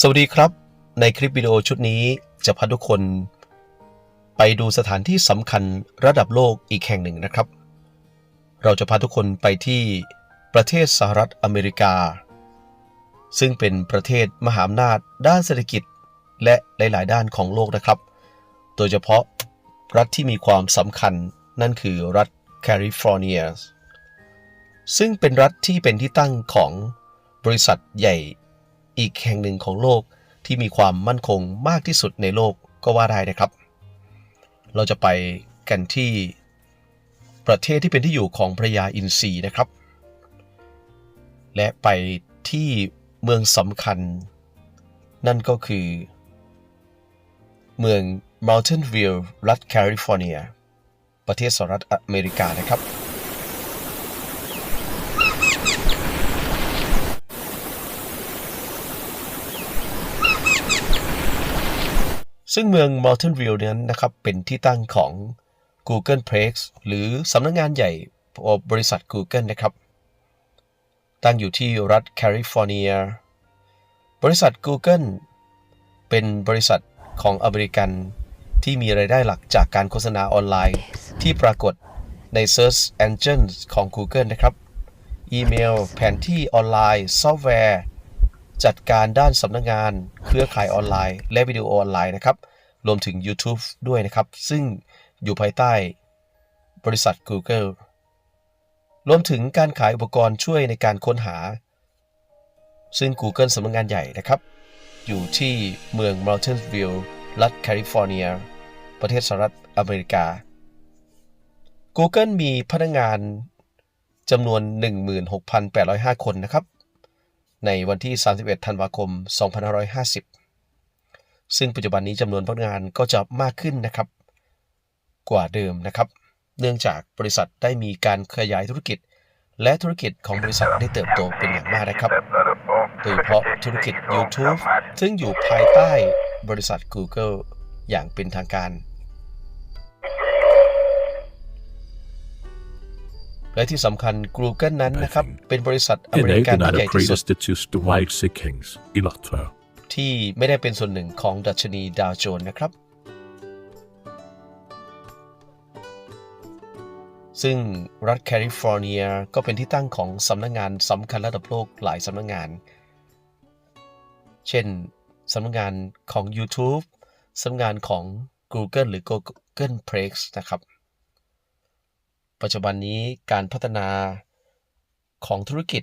สวัสดีครับ ในคลิปวิดีโอชุดนี้จะพาทุกคน ไปดูสถานที่สำคัญระดับโลกอีกแห่งหนึ่งนะครับ เราจะพาทุกคนไปที่ประเทศสหรัฐอเมริกา ซึ่งเป็นประเทศมหาอำนาจด้านเศรษฐกิจและหลาย ๆ ด้านของโลกนะครับ โดยเฉพาะรัฐที่มีความสำคัญนั่นคือรัฐแคลิฟอร์เนียซึ่งเป็นรัฐที่เป็นที่ตั้งของบริษัทใหญ่ อีกแห่งหนึ่งของโลกที่มีความมั่นคงมากที่สุดในโลกก็ว่าได้นะครับ เราจะไปกันที่ประเทศที่เป็นที่อยู่ของพระยาอินทรีนะครับ และไปที่เมืองสำคัญ นั่นก็คือ เมือง Mountain View รัฐแคลิฟอร์เนีย ประเทศสหรัฐอเมริกานะครับ ซึ่งเมือง Mountain View นั้นนะครับเป็นที่ตั้งของ Google Plex หรือสำนักงงานใหญ่ของบริษัท Google นะครับ ตั้งอยู่ที่รัฐแคลิฟอร์เนีย บริษัท Google เป็นบริษัทของอเมริกันที่มีรายได้หลักจากการโฆษณาออนไลน์ ที่ปรากฏใน Search Engine ของ Google นะครับ อีเมล แผนที่ออนไลน์ ซอฟต์แวร์ จัดการด้านสำนักงงาน เครือข่ายออนไลน์ และวิดีโอออนไลน์นะครับ รวมถึง YouTube ด้วยนะครับ ซึ่งอยู่ภายใต้บริษัท Google รวมถึงการขายอุปกรณ์ช่วยในการค้นหา ซึ่ง Google สำนักงานใหญ่นะครับ อยู่ที่เมือง Mountain View รัฐแคลิฟอร์เนีย ประเทศสหรัฐอเมริกา Google มีพนักงานจำนวน 16,805 คนนะครับ ในวันที่ 31 ธันวาคม 2550 ซึ่งปัจจุบันนี้จำนวนพนักงานก็จะมากขึ้นนะครับ กว่าเดิมนะครับ เนื่องจากบริษัทได้มีการขยายธุรกิจ และธุรกิจของบริษัทได้เติบโตเป็นอย่างมากนะครับ โดยเฉพาะธุรกิจ YouTube ซึ่งอยู่ภายใต้บริษัท Google อย่างเป็นทางการ และที่สำคัญ Google นั้นนะครับ เป็นบริษัทอเม En ริกัน eigen ที่ er ใหญ่ det ที่สุด prestigious the White Kings i Latvia. ที่ไม่ได้เป็นส่วนหนึ่งของดัชนีดาวโจนส์นะครับ ซึ่งรัฐแคลิฟอร์เนียก็เป็นที่ตั้งของสำนักงงานสำคัญระดับโลกหลายสำนักงงาน เช่นสำนักงานของ YouTube สำนักงานของ Google หรือ Google Plex นะครับ ปัจจุบันนี้การพัฒนาของธุรกิจ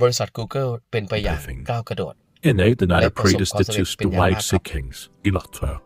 บริษัท Google เป็นไปอย่างก้าวกระโดด En eigen er det Lekker som prestigious konservativ